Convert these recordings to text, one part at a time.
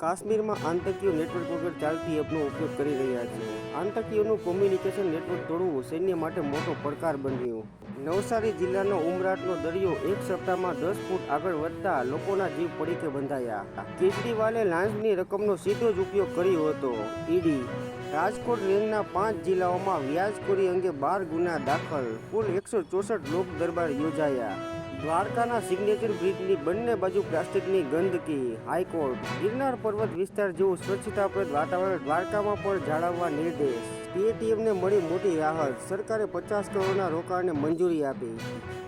કાશ્મીરમાં આતંકીઓ નેટવર્ક વગર ચાલતી એપનો ઉપયોગ કરી રહ્યા છે. આતંકીઓનું કોમ્યુનિકેશન નેટવર્ક તોડવું સૈન્ય માટે મોટો પડકાર બન્યો. નવસારી જિલ્લાનો ઉમરાટનો દરિયો એક સપ્તાહમાં દસ ફૂટ આગળ વધતા લોકોના જીવ પડીકે બંધાયા. કેજરીવાલે લાંચની રકમનો સીધો જ ઉપયોગ કર્યો હતો. ઈડી, રાજકોટ રેન્જના પાંચ જિલ્લાઓમાં વ્યાજખોરી અંગે બાર ગુના દાખલ. કુલ એકસો ચોસઠ લોક દરબાર યોજાયા. દ્વારકાના સિગ્નેચર બ્રિજની બંને બાજુ પ્લાસ્ટિકની ગંદકી. હાઈકોર્ટ, ગિરનાર પર્વત વિસ્તાર જેવું સ્વચ્છતાપ્રદ વાતાવરણ દ્વારકામાં પણ જાળવવા નિર્દેશ. પેટીએમને મળી મોટી રાહત. સરકારે પચાસ કરોડના રોકાણને મંજૂરી આપી.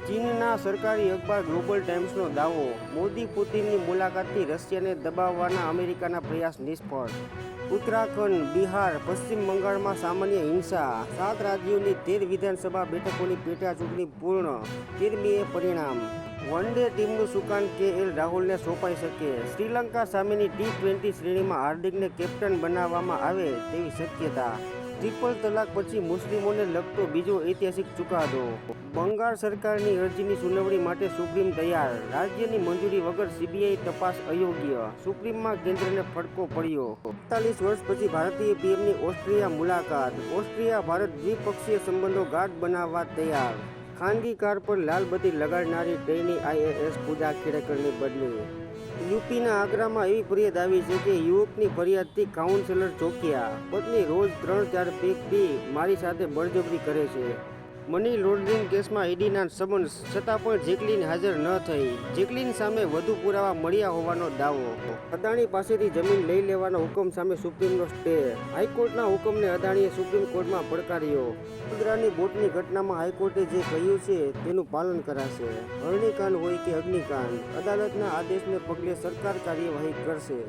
ચીનના સરકારી અખબાર ગ્લોબલ ટાઈમ્સનો દાવો. મોદી પુતિનની મુલાકાતથી રશિયાને દબાવવાના અમેરિકાના પ્રયાસ નિષ્ફળ. ઉત્તરાખંડ, બિહાર, પશ્ચિમ બંગાળમાં સામાન્ય હિંસા. સાત રાજ્યોની તેર વિધાનસભા બેઠકોની પેટા ચૂંટણી પૂર્ણ. તેરમીએ પરિણામ. વન ડે ટીમનું સુકાન કે એલ રાહુલને સોંપાઈ શકે. શ્રીલંકા સામેની ટી ટ્વેન્ટી શ્રેણીમાં હાર્દિકને કેપ્ટન બનાવવામાં આવે તેવી શક્યતા. ટ્રિપલ તલાક પછી મુસ્લિમોને લગતો બીજો ઐતિહાસિક ચુકાદો. બંગાળ સરકારની અરજીની સુનાવણી માટે સુપ્રીમ તૈયાર. રાજ્યની મંજૂરી વગર સીબીઆઈ તપાસ અયોગ્ય. સુપ્રીમમાં કેન્દ્રને ફટકો પડ્યો. એકતાલીસ વર્ષ પછી ભારતીય પીએમની ઓસ્ટ્રિયા મુલાકાત. ઓસ્ટ્રિયા, ભારત દ્વિપક્ષીય સંબંધો ગાઢ બનાવવા તૈયાર. ખાનગી કાર પર લાલબત્તી લગાડનારી ટ્રેની આઈએએસ પૂજા ખેડકરની બદલી. યુપીના આગ્રામાં એવી ફરિયાદ આવી છે કે યુવકની ફરિયાદથી કાઉન્સેલર ચોક્યા. પત્ની રોજ ત્રણ ચાર પેક પી મારી સાથે બળજબરી કરે છે. મની લોન્ડરિંગ કેસમાં ઈડીના સમન્સ છતાં પણ જેકલીન હાજર ન થઈ. જેકલીન સામે વધુ પુરાવા મળ્યા હોવાનો દાવો. અદાણી પાસેથી જમીન લઈ લેવાના હુકમ સામે સુપ્રીમનો સ્ટે. હાઈકોર્ટના હુકમને અદાણીએ સુપ્રીમ કોર્ટમાં પડકાર્યો. વડોદરાની બોટની ઘટનામાં હાઈકોર્ટે જે કહ્યું છે તેનું પાલન કરાશે. અગ્નિકાંડ હોય કે અગ્નિકાંડ, અદાલતના આદેશને પગલે સરકાર કાર્યવાહી કરશે.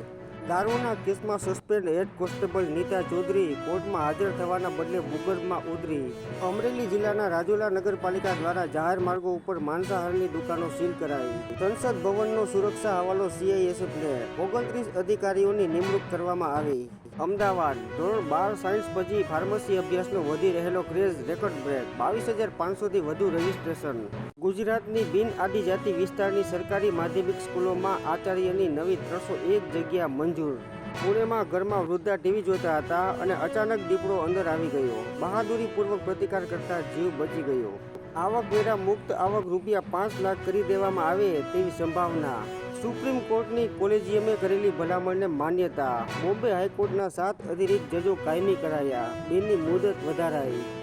દારૂના કેસમાં suspend head constable Nita Chaudhary કોર્ટમાં હાજર થવાના બદલે ભૂગર્ભમાં ઉતરી. અમરેલી જિલ્લાના રાજુલા નગરપાલિકા દ્વારા જાહેર માર્ગો ઉપર માંસાહારની દુકાનો સીલ કરાઈ. સંસદ ભવનનો સુરક્ષા હવાલો સીઆઈએસએફને ઓગણત્રીસ અધિકારીઓની નિમણૂક કરવામાં આવી. અમદાવાદ, ધોરણ બાર સાયન્સ પછી ફાર્મસી અભ્યાસનો વધી રહેલો ક્રેઝ રેકોર્ડ બ્રેક બાવીસ હજાર પાંચસોથી વધુ રજીસ્ટ્રેશન ગુજરાતની બિન આદિજાતિ વિસ્તારની સરકારી માધ્યમિક સ્કૂલોમાં આચાર્યની નવી ત્રણસો એક જગ્યા મંજૂર. પુણેમાં ઘરમાં વૃદ્ધા ટીવી જોતા હતા અને અચાનક દીપડો અંદર આવી ગયો. બહાદુરીપૂર્વક પ્રતિકાર કરતા જીવ બચી ગયો. આવકવેરા મુક્ત આવક રૂપિયા પાંચ લાખ કરી દેવામાં આવે તેવી સંભાવના. સુપ્રીમ કોર્ટની કોલેજિયમે કરેલી ભલામણને માન્યતા. બોમ્બે હાઈકોર્ટના સાત અધિરિક્ત જજો કાયમી કરાયા. બેની મુદત વધારાઈ.